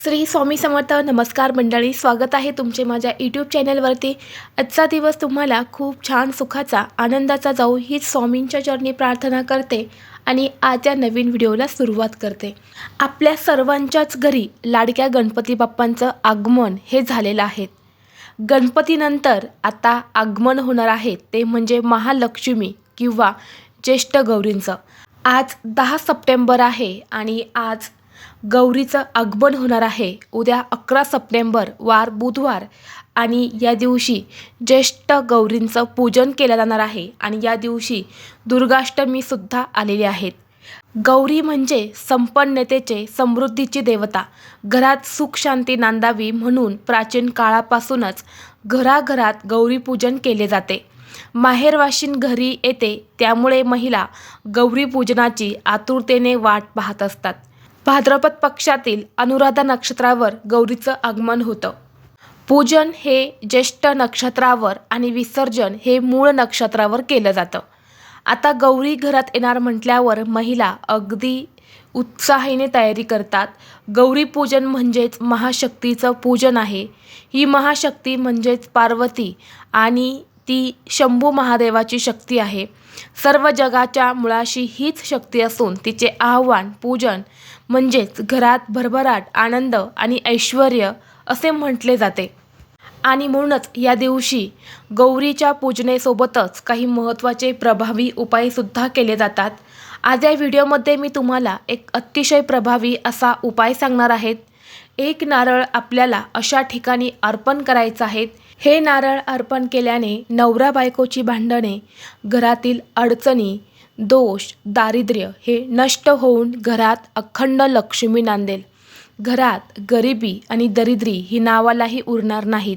श्री स्वामी समर्थ नमस्कार मंडळी स्वागत आहे तुमचे माझ्या यूट्यूब चॅनलवरती आजचा दिवस तुम्हाला खूप छान सुखाचा आनंदाचा जाऊ हीच स्वामींच्या चरणी प्रार्थना करते आणि आज या नवीन व्हिडिओला सुरुवात करते. आपल्या सर्वांच्याच घरी लाडक्या गणपती बाप्पांचं आगमन हे झालेलं आहे. गणपतीनंतर आता आगमन होणार आहे ते म्हणजे महालक्ष्मी किंवा ज्येष्ठ गौरींचं. आज दहा सप्टेंबर आहे आणि आज गौरीचं आगमन होणार आहे. उद्या अकरा सप्टेंबर वार बुधवार आणि या दिवशी ज्येष्ठ गौरींचं पूजन केलं जाणार आहे आणि या दिवशी दुर्गाष्टमीसुद्धा आलेली आहेत गौरी म्हणजे संपन्नतेचे समृद्धीची देवता. घरात सुख शांती नांदावी म्हणून प्राचीन काळापासूनच घराघरात गौरीपूजन केले जाते. माहेरवाशीन घरी येते त्यामुळे महिला गौरीपूजनाची आतुरतेने वाट पाहत असतात. भाद्रपद पक्षातील अनुराधा नक्षत्रावर गौरीचं आगमन होतं. पूजन हे ज्येष्ठ नक्षत्रावर आणि विसर्जन हे मूळ नक्षत्रावर केलं जातं. आता गौरी घरात येणार म्हटल्यावर महिला अगदी उत्साहीने तयारी करतात. गौरी पूजन म्हणजेच महाशक्तीचं पूजन आहे. ही महाशक्ती म्हणजेच पार्वती आणि ती शंभू महादेवाची शक्ती आहे. सर्व जगाच्या मुळाशी हीच शक्ती असून तिचे आव्हान पूजन म्हणजेच घरात भरभराट आनंद आणि ऐश्वर असे म्हटले जाते. आणि म्हणूनच या दिवशी गौरीच्या पूजनेसोबतच काही महत्त्वाचे प्रभावी उपायसुद्धा केले जातात. आज या व्हिडिओमध्ये मी तुम्हाला एक अतिशय प्रभावी असा उपाय सांगणार आहेत एक नारळ आपल्याला अशा ठिकाणी अर्पण करायचं आहेत हे नारळ अर्पण केल्याने नवरा बायकोची भांडणे घरातील अडचणी दोष दारिद्र्य हे नष्ट होऊन घरात अखंड लक्ष्मी नांदेल. घरात गरिबी आणि दरिद्री ही नावालाही उरणार नाहीत.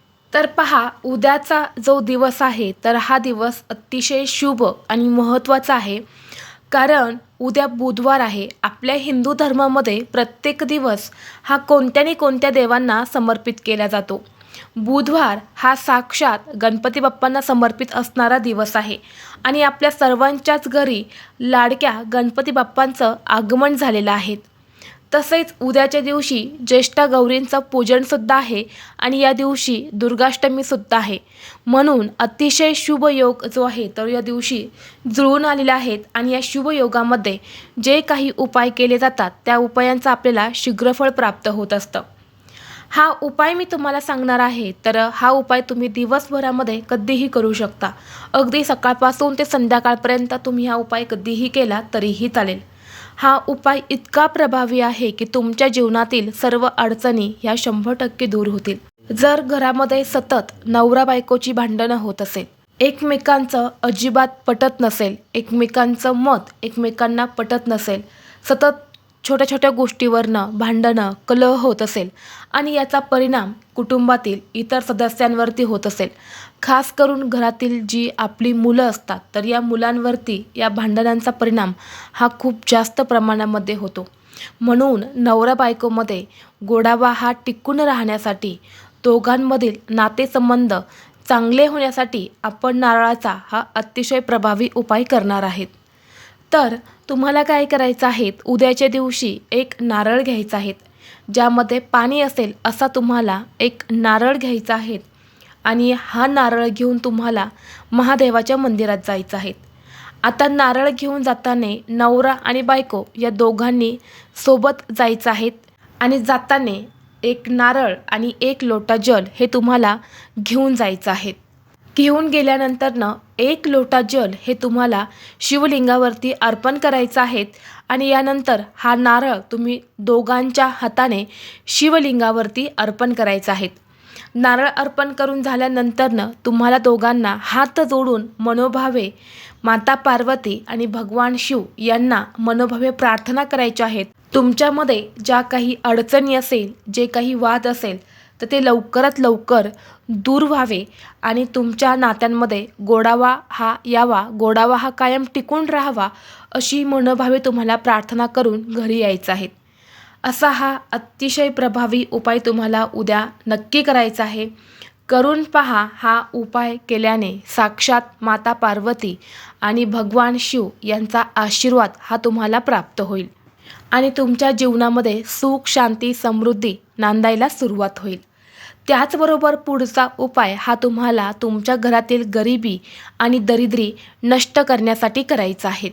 तर पहा उद्याचा जो दिवस आहे तर हा दिवस अतिशय शुभ आणि महत्त्वाचा आहे. कारण उद्या बुधवार आहे. आपल्या हिंदू धर्मामध्ये प्रत्येक दिवस हा कोणत्या ना कोणत्या देवांना समर्पित केला जातो. बुधवार हा साक्षात गणपती बाप्पांना समर्पित असणारा दिवस आहे. आणि आपल्या सर्वांच्याच घरी लाडक्या गणपती बाप्पांचं आगमन झालेलं आहे. तसेच उद्याच्या दिवशी ज्येष्ठा गौरींचं पूजनसुद्धा आहे आणि या दिवशी दुर्गाष्टमीसुद्धा आहे. म्हणून अतिशय शुभ योग जो आहे तर या दिवशी जुळून आलेला आहेत आणि या शुभ योगामध्ये जे काही उपाय केले जातात त्या उपायांचा आपल्याला शीघ्रफळ प्राप्त होत असतं. हा उपाय मी तुम्हाला सांगणार आहे तर हा उपाय तुम्ही दिवसभरामध्ये कधीही करू शकता. अगदी सकाळपासून ते संध्याकाळपर्यंत तुम्ही हा उपाय कधीही केला तरीही चालेल. हा उपाय इतका प्रभावी आहे की तुमच्या जीवनातील सर्व अडचणी ह्या शंभर टक्के दूर होतील. जर घरामध्ये सतत नवरा बायकोची भांडणं होत असेल एकमेकांचं अजिबात पटत नसेल एकमेकांचं मत एकमेकांना पटत नसेल सतत छोट्या छोट्या गोष्टीवरनं भांडणं कलह होत असेल आणि याचा परिणाम कुटुंबातील इतर सदस्यांवरती होत असेल. खास करून घरातील जी आपली मुलं असतात तर या मुलांवरती या भांडणांचा परिणाम हा खूप जास्त प्रमाणामध्ये होतो. म्हणून नवरा बायकोमध्ये गोडावा हा टिकून राहण्यासाठी दोघांमधील नातेसंबंध चांगले होण्यासाठी आपण नारळाचा हा अतिशय प्रभावी उपाय करणार आहेत. तर तुम्हाला काय करायचं आहे? उद्याच्या दिवशी एक नारळ घ्यायचा आहे. ज्यामध्ये पाणी असेल असा तुम्हाला एक नारळ घ्यायचा आहे. आणि हा नारळ घेऊन तुम्हाला महादेवाच्या मंदिरात जायचं आहे. आता नारळ घेऊन जाताना नवरा आणि बायको या दोघांनी सोबत जायचं आहेत आणि जाताना एक नारळ आणि एक लोटा जल हे तुम्हाला घेऊन जायचं आहे. घेऊन गेल्यानंतरनं एक लोटा जल हे तुम्हाला शिवलिंगावरती अर्पण करायचं आहेत आणि यानंतर हा नारळ तुम्ही दोघांच्या हाताने शिवलिंगावरती अर्पण करायचा आहेत. नारळ अर्पण करून झाल्यानंतरनं तुम्हाला दोघांना हात जोडून मनोभावे माता पार्वती आणि भगवान शिव यांना मनोभावे प्रार्थना करायच्या आहेत. तुमच्यामध्ये ज्या काही अडचणी असेल जे काही वाद असेल तर ते लवकरात लवकर दूर व्हावे आणि तुमच्या नात्यांमध्ये गोडावा हा यावा गोडावा हा कायम टिकून राहावा अशी मनोभावे तुम्हाला प्रार्थना करून घरी यायचं आहे. असा हा अतिशय प्रभावी उपाय तुम्हाला उद्या नक्की करायचा आहे. करून पहा हा उपाय केल्याने साक्षात माता पार्वती आणि भगवान शिव यांचा आशीर्वाद हा तुम्हाला प्राप्त होईल आणि तुमच्या जीवनामध्ये सुख शांती समृद्धी नांदायला सुरुवात होईल. त्याचबरोबर पुढचा उपाय हा तुम्हाला तुमच्या घरातील गरिबी आणि दरिद्री नष्ट करण्यासाठी करायचा आहे.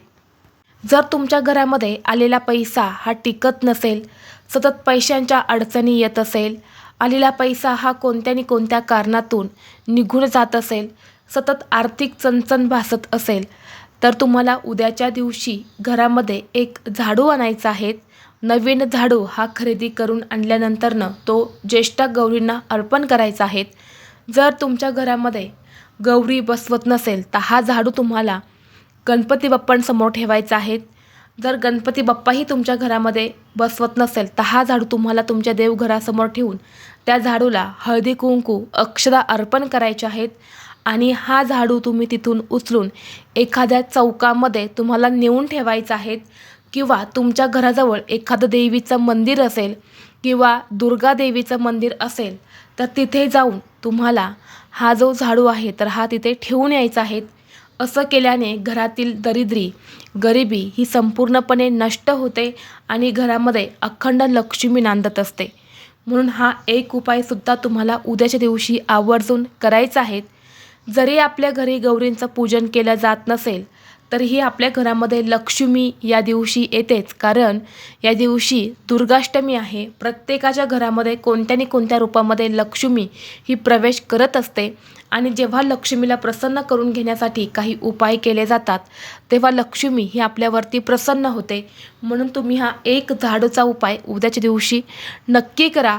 जर तुमच्या घरामध्ये आलेला पैसा हा टिकत नसेल सतत पैशांच्या अडचणी येत असेल आलेला पैसा हा कोणत्या कोणत्या कारणातून निघून जात असेल सतत आर्थिक चणचण भासत असेल तर तुम्हाला उद्याच्या दिवशी घरामध्ये एक झाडू आणायचा आहे. नवीन झाडू हा खरेदी करून आणल्यानंतरनं तो ज्येष्ठ गौरींना अर्पण करायचा आहे. जर तुमच्या घरामध्ये गौरी बसवत नसेल तर हा झाडू तुम्हाला गणपती बाप्पांसमोर ठेवायचा आहे. जर गणपती बाप्पाही तुमच्या घरामध्ये बसवत नसेल तर हा झाडू तुम्हाला तुमच्या देवघरासमोर ठेवून त्या झाडूला हळदी कुंकू अक्षदा अर्पण करायचे आहेत. आणि हा झाडू तुम्ही तिथून उचलून एखाद्या चौकामध्ये तुम्हाला नेऊन ठेवायचा आहे. किंवा तुमच्या घराजवळ एखादं देवीचं मंदिर असेल किंवा दुर्गा देवीचं मंदिर असेल तर तिथे जाऊन तुम्हाला हा जो झाडू आहे तर हा तिथे ठेवून यायचा आहे. असं केल्याने घरातील दरिद्री गरिबी ही संपूर्णपणे नष्ट होते आणि घरामध्ये अखंड लक्ष्मी नांदत असते. म्हणून हा एक उपायसुद्धा तुम्हाला उद्याच्या दिवशी आवर्जून करायचा आहे. जरी आपल्या घरी गौरींचं पूजन केलं जात नसेल तरीही आपल्या घरामध्ये लक्ष्मी या दिवशी येतेच. कारण या दिवशी दुर्गाष्टमी आहे. प्रत्येकाच्या घरामध्ये कोणत्या कोणत्या रूपामध्ये लक्ष्मी ही प्रवेश करत असते. आणि जेव्हा लक्ष्मीला प्रसन्न करून घेण्यासाठी काही उपाय केले जातात तेव्हा लक्ष्मी ही आपल्यावरती प्रसन्न होते. म्हणून तुम्ही हा एक झाडूचा उपाय उद्याच्या दिवशी नक्की करा.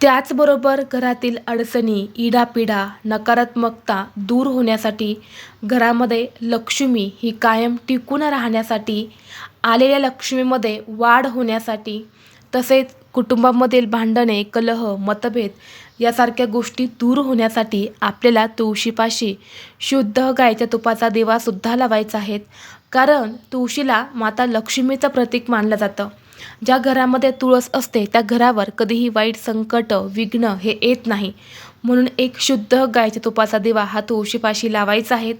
त्याचबरोबर घरातील अडचणी इडापिडा नकारात्मकता दूर होण्यासाठी घरामध्ये लक्ष्मी ही कायम टिकून राहण्यासाठी आलेल्या लक्ष्मीमध्ये वाढ होण्यासाठी तसेच कुटुंबामधील भांडणे कलह मतभेद यासारख्या गोष्टी दूर होण्यासाठी आपल्याला तुळशीपाशी शुद्ध गायच्या तुपाचा दिवासुद्धा लावायचा आहे. कारण तुळशीला माता लक्ष्मीचं प्रतीक मानलं जातं. ज्या घरामध्ये तुळस असते त्या घरावर कधीही वाईट संकट विघ्न हे येत नाही. म्हणून एक शुद्ध गायच्या तुपाचा दिवा हा तुळशीपाशी लावायचा आहे.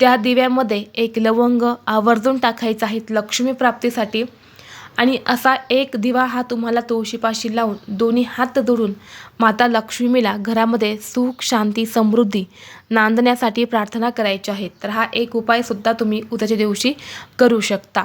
त्या दिव्यामध्ये एक लवंग आवर्जून टाकायचा आहे लक्ष्मी प्राप्तीसाठी. आणि असा एक दिवा हा तुम्हाला तुळशीपाशी लावून दोन्ही हात जोडून माता लक्ष्मीला घरामध्ये सुख शांती समृद्धी नांदण्यासाठी प्रार्थना करायची आहे. तर हा एक उपायसुद्धा तुम्ही उद्याच्या दिवशी करू शकता.